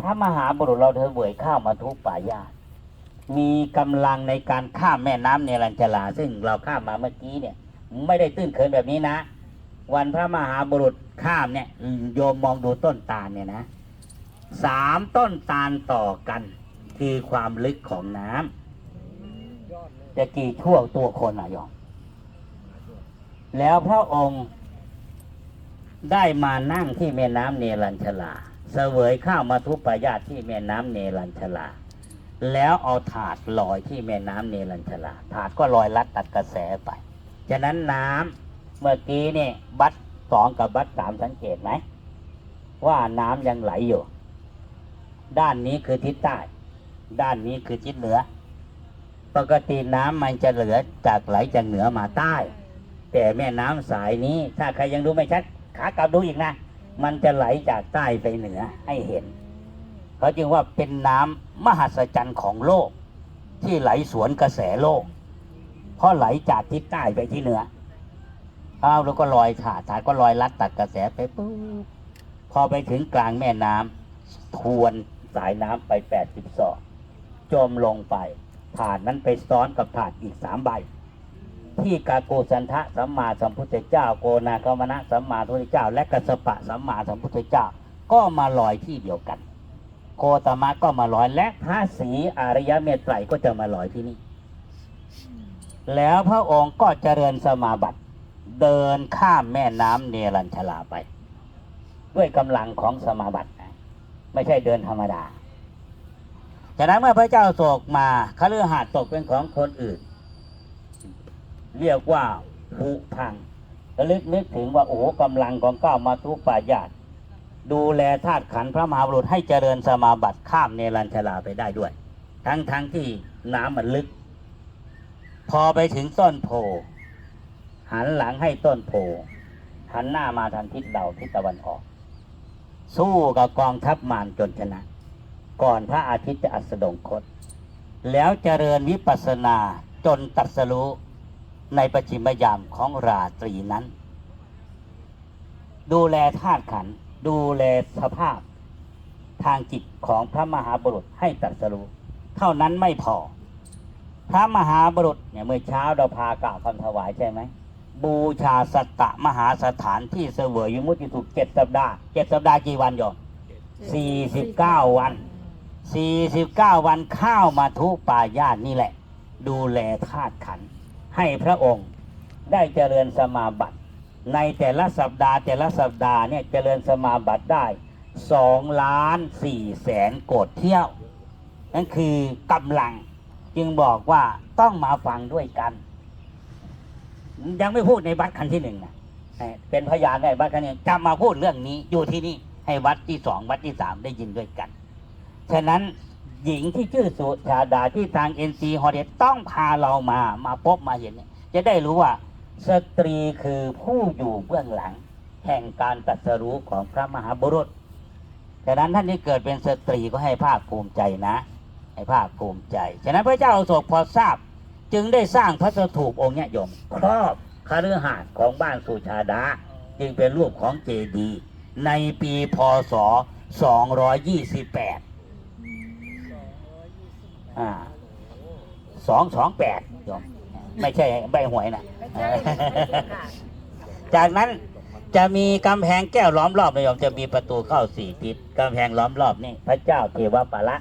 พระมหาบุรุษเราเธอเวยข้าวมาทุกป่ายาตมีกำลังในการข้ามแม่น้ำเนรัญชลา ซึ่งเราข้ามมาเมื่อกี้เนี่ย ไม่ได้ตื้นเขินแบบนี้นะ วันพระมหาบุรุษข้ามเนี่ยโยมมองดูต้นตาลเนี่ยนะสามต้นตาลต่อกัน คือความลึกของน้ำจะกี่ช่วตัวคนอะโยมแล้วพระองค์ได้มานั่งที่แม่น้ำเนรัญชลา เสวยข้าวมาทุปายาตที่แม่น้ำเนรัญชลา แล้วเอาถาดลอยที่แม่น้ำเนรัญชลา ถาดก็ลอยลัดตัดกระแสไป ฉะนั้นน้ำเมื่อกี้เนี่ยบัตรสองกับบัตรสามสังเกตไหมว่าน้ำยังไหลอยู่ ด้านนี้คือทิศใต้ ด้านนี้คือทิศเหนือ ปกติน้ำมันจะเหลือจากไหลจากเหนือมาใต้ แต่แม่น้ำสายนี้ ถ้าใครยังดูไม่ชัดขากลับดูอีกนะ มันจะไหลจากใต้ไปเหนือให้เห็นเขาจึงว่าเป็นน้ำมหัศจรรย์ของโลก ที่ไหลสวนกระแสโลก เพราะไหลจากทิศใต้ไปที่เหนืออ้าวแล้วก็ลอยถาดถาดก็ลอยลัดตัดกระแสไปปุ๊บพอไปถึงกลางแม่น้ำทวนสายน้ำไปแปดสิบสองจมลงไปถาดนั้นไปซ้อนกับถาดอีกสามใบ ที่กาโกสันทะสัมมาสัมพุทธเจ้า โกนาคามนะสัมมาสัมพุทธเจ้า และกัสปะสัมมาสัมพุทธเจ้า ก็มาลอยที่เดียวกัน โคตมะก็มาลอยและพระศรีอริยเมตไตรก็จะมาลอยที่นี่ แล้วพระองค์ก็เจริญสมาบัติ เดินข้ามแม่น้ำเนรัญชลาไป ด้วยกำลังของสมาบัติไม่ใช่เดินธรรมดาจากนั้นเมื่อพระเจ้าโศกมาคฤหาสน์ตกเป็นของคนอื่น เรียกว่าผุพังระลึกนึกถึงว่าโอ้โหกำลังของก้าวมาทุปายาตดูแลธาตุขันพระมหาบุรุษให้เจริญสมาบัติข้ามเนรัญชลาไปได้ด้วย ทั้งทั้งที่น้ำมันลึก พอไปถึงต้นโพหันหลังให้ต้นโพหันหน้ามาทางทิศเดาทิศตะวันออก สู้กับกองทัพมารจนชนะ ก่อนพระอาทิตย์จะอัสดงคต แล้วเจริญวิปัสสนาจนตรัสรู้ ในปัจฉิมยามของราตรีนั้น ดูแลธาตุขัน ดูแลสภาพ ทางจิตของพระมหาบุรุษให้ตรัสรู้เท่านั้นไม่พอ พระมหาบุรุษเนี่ยเมื่อเช้าเราพากล่าวคำถวายใช่ไหมบูชาสัตตมหาสถานที่เสวยวิมุติสุขเจ็ดสัปดาห์เจ็ดสัปดาห์กี่วันโยมสี่สิบเก้าวันสี่สิบเก้าวันข้าวมาทุปายาตนี่แหละ ดูแลธาตุขันธ์ ให้พระองค์ได้เจริญสมาบัติ ในแต่ละสัปดาห์แต่ละสัปดาห์เนี่ยเจริญสมาบัติได้สองล้านสี่แสนโกดเที่ยว นั่นคือกำลังจึงบอกว่าต้องมาฟังด้วยกัน ยังไม่พูดในวัดคันที่หนึ่งนะเป็นพยานในวัดคันนี้จะมาพูดเรื่องนี้อยู่ที่นี่ให้วัดที่สองวัดที่สามได้ยินด้วยกัน ฉะนั้น หญิงที่ชื่อสุชาดาที่ทางเอ็นซีฮอเดต้องพาเรามามาพบมาเห็น จะได้รู้ว่า สตรีคือผู้อยู่เบื้องหลัง แห่งการตรัสรู้ของพระมหาบุรุษฉะนั้นท่านที่เกิดเป็นสตรีก็ให้ภาคภูมิใจนะ ให้ภาคภูมิใจ ฉะนั้นพระเจ้าอโศกพอทราบ จึงได้สร้างพระสถูปองค์เนี้ยยมครอบคฤหาสน์ของบ้านสุชาดา จึงเป็นรูปของเจดีย์ในปีพศ 228 อ่า228โยมไม่ใช่ใบหวยนะไม่ใช่ค่ะจากนั้นจะมีกำแพงแก้วล้อมรอบนะโยมจะมีประตูเข้าสี่ทิศกำแพงล้อมรอบนี่พระเจ้าเทวปาละ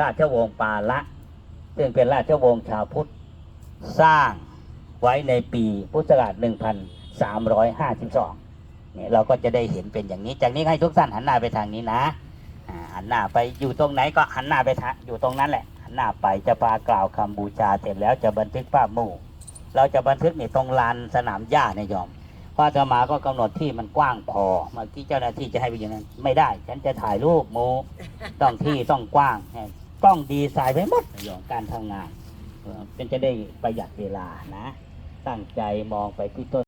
ราชวงศ์ปาละซึ่งเป็นราชวงศ์ชาวพุทธ สร้างไว้ในปีพุทธศักราช1352เนี่ยเราก็จะได้เห็นเป็นอย่างนี้ จากนี้ให้ทุกท่านหันหน้าไปทางนี้นะอ่าหันหน้าไปอยู่ตรงไหนก็หันหน้าไปทางอยู่ตรงนั้นแหละ หน้าไปจะปากล่าวคำบูชาเสร็จแล้วจะบันทึกภาพหมู่ เราจะบันทึกในตรงลานสนามหญ้าเนี่ยโยมพระอาตมาก็กำหนดที่มันกว้างพอเมื่อกี้เจ้าหน้าที่จะให้ไปอย่างนั้น ไม่ได้ ฉันจะถ่ายรูปโมต้องที่ต้องกว้างต้องดีไซน์ไว้หมดย่างการทำงานเออเป็นจะได้ประหยัดเวลานะ ตั้งใจมองไปที่ต้น